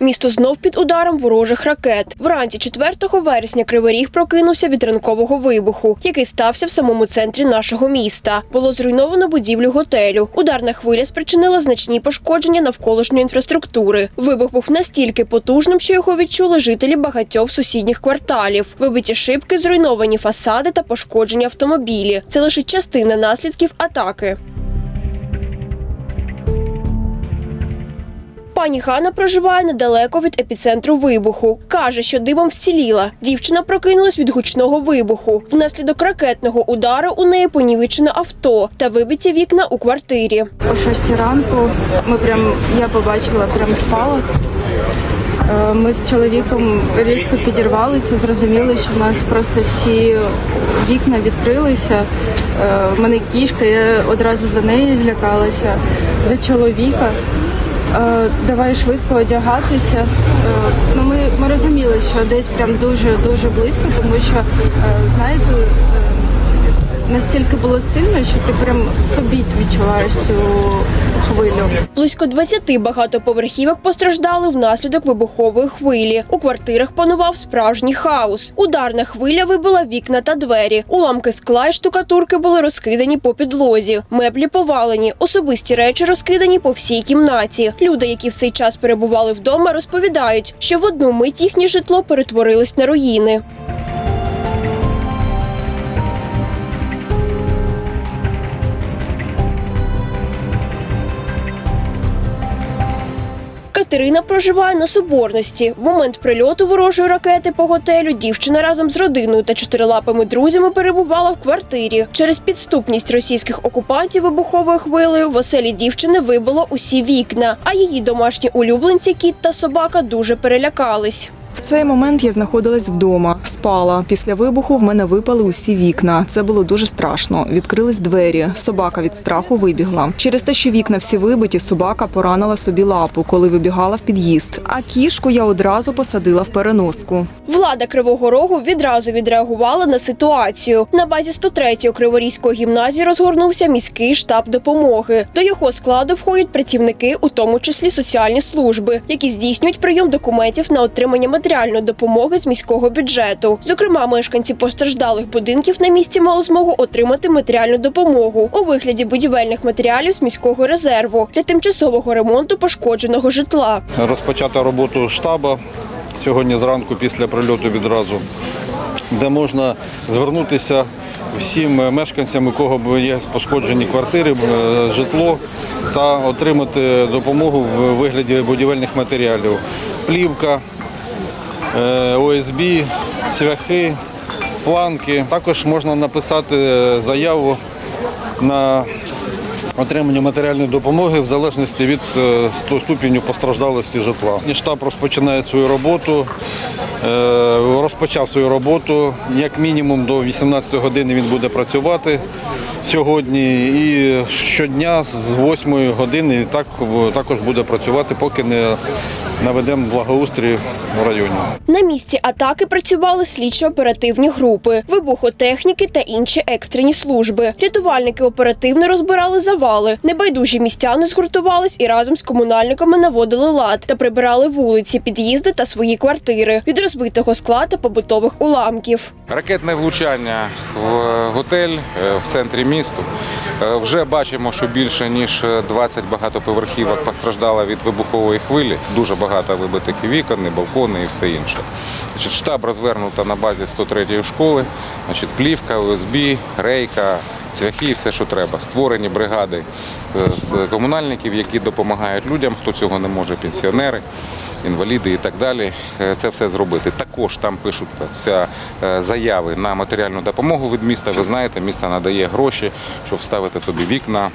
Місто знов під ударом ворожих ракет. Вранці 4 вересня Кривий Ріг прокинувся від ранкового вибуху, який стався в самому центрі нашого міста. Було зруйновано будівлю готелю. Ударна хвиля спричинила значні пошкодження навколишньої інфраструктури. Вибух був настільки потужним, що його відчули жителі багатьох сусідніх кварталів. Вибиті шибки, зруйновані фасади та пошкоджені автомобілі. Це лише частина наслідків атаки. Пані Ганна проживає недалеко від епіцентру вибуху. Каже, що димом вціліла. Дівчина прокинулась від гучного вибуху. Внаслідок ракетного удару у неї понівечено авто та вибиті вікна у квартирі. О 6 ранку ми прям я побачила прям спалах. Е, Ми з чоловіком різко підірвалися, зрозуміли, що в нас просто всі вікна відкрилися. Е, В мене кішка, я одразу за нею злякалася, за чоловіка. Е, Давай швидко одягатися. Е, Ну, ми, ми розуміли, що десь прям дуже дуже близько, тому що е, знаєте. Настільки було сильно, що ти прям собі відчуваєш цю хвилю. Близько 20 багатоповерхівок постраждали внаслідок вибухової хвилі. У квартирах панував справжній хаос. Ударна хвиля вибила вікна та двері. Уламки скла й штукатурки були розкидані по підлозі. Меблі повалені, особисті речі розкидані по всій кімнаті. Люди, які в цей час перебували вдома, розповідають, що в одну мить їхнє житло перетворилось на руїни. Катерина проживає на соборності. В момент прильоту ворожої ракети по готелю дівчина разом з родиною та чотирилапими друзями перебувала в квартирі. Через підступність російських окупантів вибуховою хвилею в оселі дівчини вибило усі вікна. А її домашні улюбленці кіт та собака дуже перелякались. В цей момент я знаходилась вдома, спала. Після вибуху в мене випали усі вікна. Це було дуже страшно. Відкрились двері. Собака від страху вибігла. Через те, що вікна всі вибиті, собака поранила собі лапу, коли вибігала в під'їзд. А кішку я одразу посадила в переноску. Влада Кривого Рогу відразу відреагувала на ситуацію. На базі 103-ї Криворізької гімназії розгорнувся міський штаб допомоги. До його складу входять працівники, у тому числі соціальні служби, які здійснюють прийом документів на отримання матеріальної допомоги з міського бюджету. Зокрема, мешканці постраждалих будинків на місці мали змогу отримати матеріальну допомогу у вигляді будівельних матеріалів з міського резерву для тимчасового ремонту пошкодженого житла. розпочата роботу штабу сьогодні зранку після прильоту відразу, де можна звернутися всім мешканцям, у кого є пошкоджені квартири, е, житло та отримати допомогу в вигляді будівельних матеріалів. Плівка, ОСБ, цвяхи, планки. Також можна написати заяву на отримання матеріальної допомоги в залежності від е, ступеню постраждалості житла. Штаб розпочинає свою роботу, е, розпочав свою роботу. Як мінімум до 18 години він буде працювати сьогодні. І щодня з 8 години так, також буде працювати, поки не наведемо благоустрій в районі. На місці атаки працювали слідчо-оперативні групи, вибухотехніки та інші екстрені служби. Рятувальники оперативно розбирали завали. Небайдужі містяни згуртувались і разом з комунальниками наводили лад та прибирали вулиці, під'їзди та свої квартири від розбитого скла та побутових уламків. Ракетне влучання в готель е, в центрі міста. Е, Вже бачимо, що більше ніж 20 багатоповерхівок постраждало від вибухової хвилі. Дуже багато вибитих вікон, і балкони і все інше. Значить, штаб розвернуто на базі 103-ї школи. Значить, плівка, ОСБ, рейка, цвяхи, все, що треба. Створені бригади е, з комунальників, які допомагають людям, хто цього не може, пенсіонери інваліди і так далі. Е, Це все зробити. Також там пишуться е, заяви на матеріальну допомогу від міста. Ви знаєте, місто надає гроші, щоб вставити собі вікна,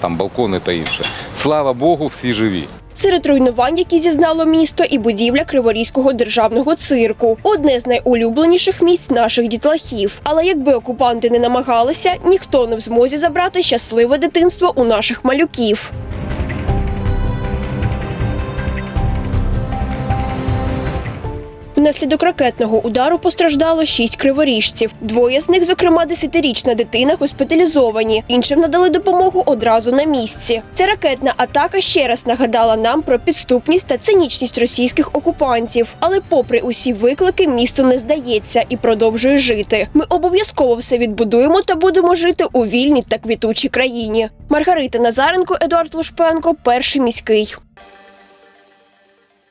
там балкони та інше. Слава Богу, всі живі. Серед руйнувань, які зізнало місто, і будівля Криворізького державного цирку одне з найулюбленіших місць наших дітлахів. Але якби окупанти не намагалися, ніхто не в змозі забрати щасливе дитинство у наших малюків. Внаслідок ракетного удару постраждало шість криворіжців. Двоє з них, зокрема, десятирічна дитина, госпіталізовані. Іншим надали допомогу одразу на місці. Ця ракетна атака ще раз нагадала нам про підступність та цинічність російських окупантів. Але, попри усі виклики, місто не здається і продовжує жити. Ми обов'язково все відбудуємо та будемо жити у вільній та квітучій країні. Маргарита Назаренко, Едуард Лушпенко, перший міський.